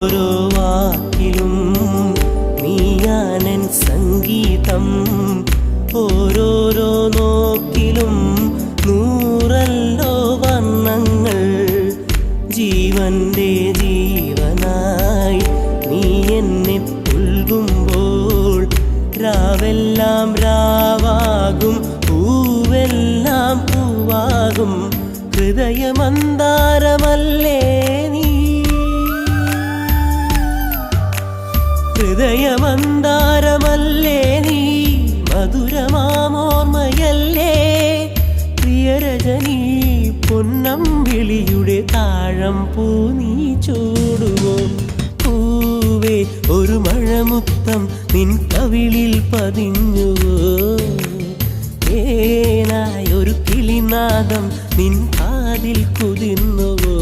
ഓരോ വാക്കിലും നീയാനൻ സംഗീതം ഓരോരോ നോക്കിലും നൂറല്ലോ വർണങ്ങൾ ജീവന്റെ ജീവനായി നീ എന്നെ പുൽകുമ്പോൾ രാവെല്ലാം രാവാകും പൂവെല്ലാം പൂവാകും. ഹൃദയമന്താരമല്ലേ ഹൃദയമന്താരമല്ലേ നീ? മധുരമാമോർമ്മയല്ലേ? പ്രിയരജനീ പൊന്നം വിളിയുടെ താഴം പൂ നീ ചൂടുവോ? പൂവേ ഒരു മഴമുക്തം നിൻ കവിളിൽ പതിഞ്ഞുവോ? ഏനായൊരു കിളിനാദം നിൻ കാതിൽ കുതിന്നുവോ